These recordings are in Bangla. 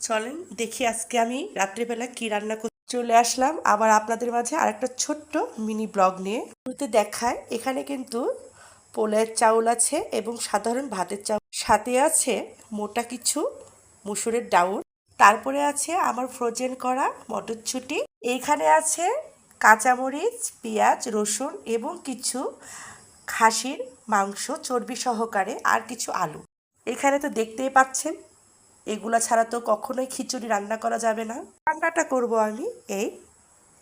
চলেন দেখি আজকে আমি রাত্রিবেলা কি রান্না করতে চলে আসলাম। আবার আপনাদের মাঝে আরেকটা ছোট্ট মিনি ব্লগ নিয়ে শুরুতে দেখায়। এখানে কিন্তু পোলের চাউল আছে এবং সাধারণ ভাতের চাউল। সাথে আছে মোটা কিছু মুসুরের ডাউল। তারপরে আছে আমার ফ্রোজেন করা মটরছুটি এইখানে আছে কাঁচামরিচ, পেঁয়াজ, রসুন এবং কিছু খাসির মাংস চর্বি সহকারে আর কিছু আলু। এখানে তো দেখতেই পাচ্ছেন এগুলা ছাড়া তো কখনোই খিচুড়ি রান্না করা যাবে না। রান্নাটা করব আমি এই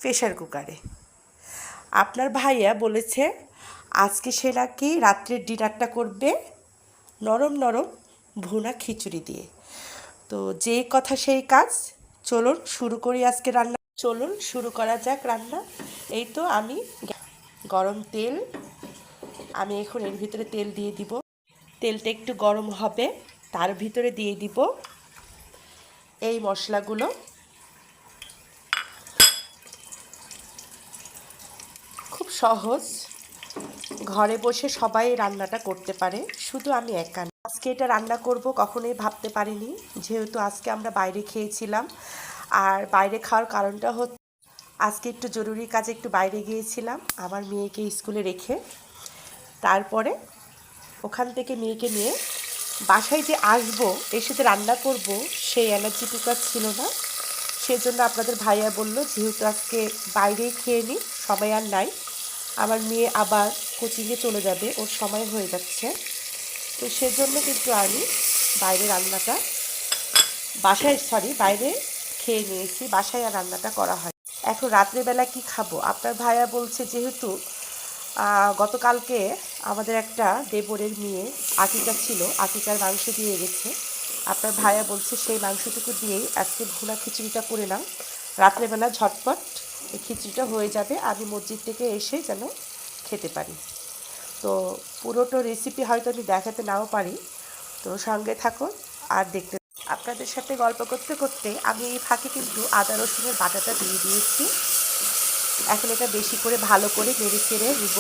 প্রেশার কুকারে। আপনার ভাইয়া বলেছে, আজকে সে নাকি রাত্রের ডিনারটা করবে নরম নরম ভুনা খিচুড়ি দিয়ে। তো যে কথা সেই কাজ, চলুন শুরু করি আজকে রান্না। চলুন শুরু করা যাক রান্না। এই তো আমি গরম তেল, আমি এখন এর ভিতরে তেল দিয়ে দিব। তেলটা একটু গরম হবে, তার ভিতরে দিয়ে দিব এই মশলাগুলো। খুব সহজ। ঘরে বসে সবাই রান্নাটা করতে পারে, শুধু আমি একা। আজকে এটা রান্না করব, কখনোই ভাবতে পারিনি, যেহেতু আজকে আমরা বাইরে খেয়েছিলাম। আর বাইরে খাওয়ার কারণটা হচ্ছে আজকে একটু জরুরি কাজে একটু বাইরে গিয়েছিলাম, আমার মেয়েকে স্কুলে রেখে। তারপরে ওখান থেকে মেয়েকে নিয়ে বাসায় যে আসব এসে যে রান্না করব, সেই এনার্জিটুকু আর ছিল না। সেজন্য আপনাদের ভাইয়া বলল, যেহেতু আজকে বাইরেই খেয়ে নিই সময় আর নাই। আমার মেয়ে আবার কোচিংয়ে চলে যাবে, ওর সময় হয়ে যাচ্ছে। তো সেজন্য কিন্তু আমি বাইরে রান্নাটা, বাসায় সরি বাইরে খেয়ে নিয়েছি, বাসায় আর রান্নাটা করা হয় এখন রাত্রেবেলা কি খাব? আপনার ভাইয়া বলছে, যেহেতু গতকালকে আমাদের একটা দেবরের মেয়ে আকিকা ছিল, আকিকার মাংস দিয়ে গেছে। আপনার ভাইয়া বলছে, সেই মাংসটুকু দিয়েই আজকে ভুনা খিচুড়িটা করে নাও। রাত্রেবেলা ঝটপট এই খিচুড়িটা হয়ে যাবে। আমি মসজিদ থেকে এসে যেন খেতে পারি। তো পুরোটা রেসিপি হয়তো আমি দেখাতে নাও পারি। তো সঙ্গে থাকুন আর দেখতে আপনাদের সাথে গল্প করতে করতে আমি এই ফাঁকে কিন্তু আদা রসুনের বাটাটা দিয়ে দিয়েছি। এখন এটা বেশি করে ভালো করে নেড়ে চেড়ে নিব।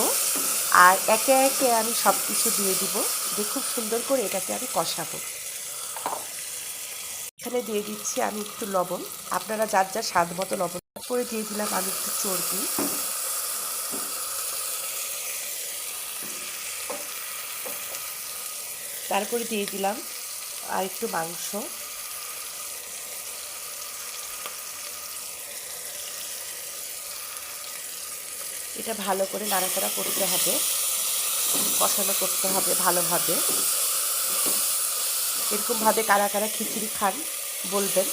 আর একে একে আমি সব কিছু দিয়ে দিব দিয়ে খুব সুন্দর করে এটাকে আমি কষাবো। এখানে দিয়ে দিচ্ছি আমি একটু লবণ। আপনারা যার যার স্বাদ মতো লবণ করে দিয়ে দিলাম আমি একটু চর্বি। তারপরে দিয়ে দিলাম আর একটু মাংস। এটা ভালো করে নাড়াচাড়া করতে হবে। কষানো করতে হবে ভালোভাবে। এরকমভাবে কারা কারা খিচুড়ি খান বলবেন।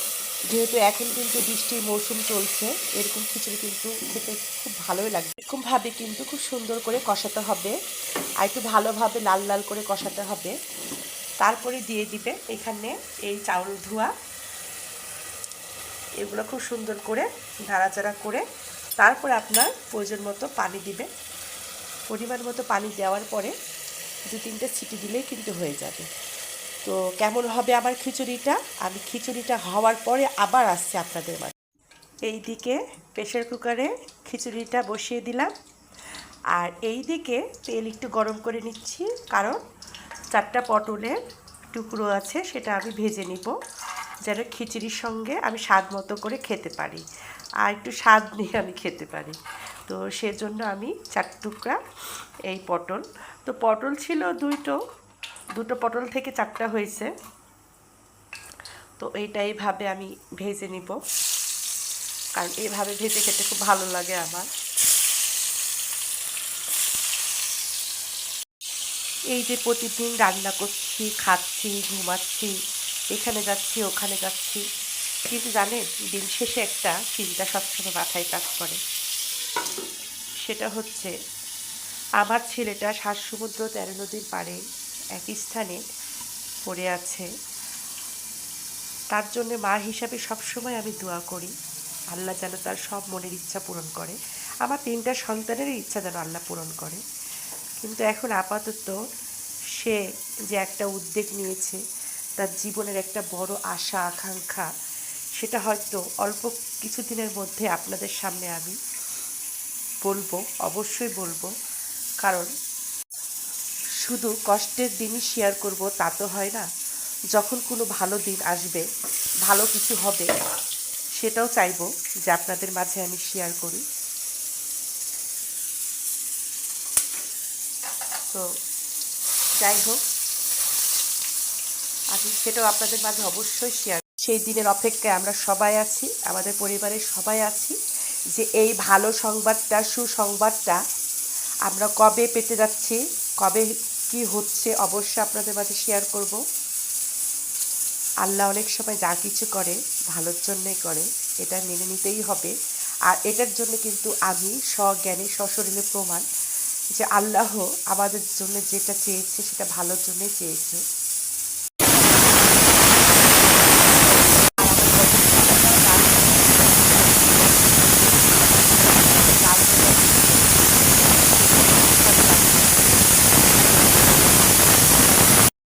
যেহেতু এখন কিন্তু বৃষ্টির মৌসুম চলছে, এরকম খিচুড়ি কিন্তু খেতে খুব ভালোই লাগবে। এরকমভাবে কিন্তু খুব সুন্দর করে কষাতে হবে। আর একটু ভালোভাবে লাল লাল করে কষাতে হবে। তারপরে দিয়ে দিবে এখানে এই চাউল ধোয়া। এগুলো খুব সুন্দর করে নাড়াচাড়া করে তারপরে আপনার প্রয়োজন মতো পানি দিবে পরিমাণ মতো পানি দেওয়ার পরে দু তিনটে ছিটি দিলেই কিন্তু হয়ে যাবে। তো কেমন হবে আমার খিচুড়িটা? আমি খিচুড়িটা হওয়ার পরে আবার আসছে আপনাদের মাঝে। এই দিকে প্রেশার কুকারে খিচুড়িটা বসিয়ে দিলাম। আর এই দিকে তেল একটু গরম করে নিচ্ছি। কারণ চারটা পটলের টুকরো আছে, সেটা আমি ভেজে নিব। যেন খিচুড়ির সঙ্গে আমি স্বাদ মতো করে খেতে পারি। আর একটু স্বাদ নিয়ে আমি খেতে পারি। তো সেজন্য আমি চার টুকরা এই পটল। তো পটল ছিল দুইটো, দুটো পটল থেকে চারটা হয়েছে। তো এইটা এইভাবে আমি ভেজে নিব। কারণ এইভাবে ভেজে খেতে খুব ভালো লাগে আমার। এই যে প্রতিদিন রান্না করছি, খাচ্ছি, ঘুমাচ্ছি এখানে যাচ্ছি, ওখানে যাচ্ছি। কিন্তু জানেন, দিন শেষে একটা চিন্তা সবসময় মাথায় কাজ করে। সেটা হচ্ছে, আমার ছেলেটা সাত সমুদ্র তেরো নদীর পাড়ে একই স্থানে পড়ে আছে। তার জন্য মা হিসাবে সবসময় আমি দোয়া করি। আল্লাহ যেন তার সব মনের ইচ্ছা পূরণ করে। আমার তিনটা সন্তানের ইচ্ছা যেন আল্লাহ পূরণ করে। কিন্তু এখন আপাতত সে যে একটা উদ্যোগ নিয়েছে তার জীবনের একটা বড় আশা, আকাঙ্ক্ষা, সেটা হয়তো অল্প কিছুদিনের মধ্যে আপনাদের সামনে আমি বলব, অবশ্যই বলব। কারণ শুধু কষ্টের দিনই শেয়ার করব, তা তো হয় না। যখন কোনো ভালো দিন আসবে, ভালো কিছু হবে, সেটাও চাইব যে আপনাদের মাঝে আমি শেয়ার করি। তো যাই হোক আমি সেটাও আপনাদের মাঝে অবশ্যই শেয়ার সেই দিনের অপেক্ষায় আমরা সবাই আছি, আমাদের পরিবারের সবাই আছি, যে এই ভালো সংবাদটা, সুসংবাদটা আমরা কবে পেতে যাচ্ছি, কবে কি হচ্ছে অবশ্যই আপনাদের মাঝে শেয়ার করব। আল্লাহ অনেক সময় যা কিছু করে, ভালোর জন্যই করে, এটা মেনে নিতেই হবে। আর এটার জন্য কিন্তু আমি স্বজ্ঞানী, সশরীরে প্রমাণ যে আল্লাহ আমাদের জন্য যেটা চেয়েছে, সেটা ভালোর জন্যই চেয়েছে।